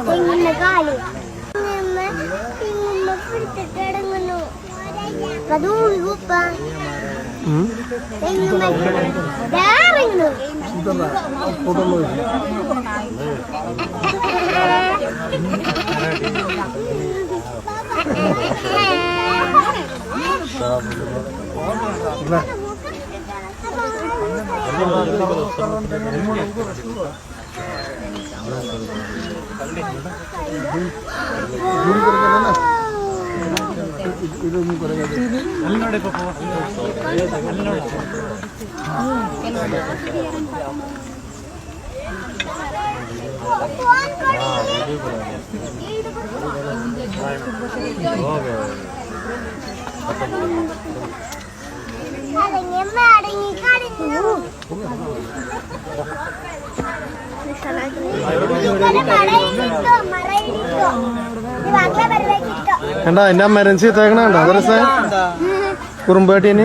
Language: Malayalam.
തെങ്ങിന്റെ കാൽ തെങ്ങുമ്മ പിടിച്ചിട്ട് കിടങ്ങുന്നു അത് ഊഴിപ്പ തെങ്ങുമ്മ ഇറങ്ങുന്നു. അടങ്ങിയമ്മ അടങ്ങി കടന്നു കണ്ടാ എന്റെ അമ്മരൻ ചീത്തേക്കണ കണ്ടോ? കുറുമ്പേട്ടീന്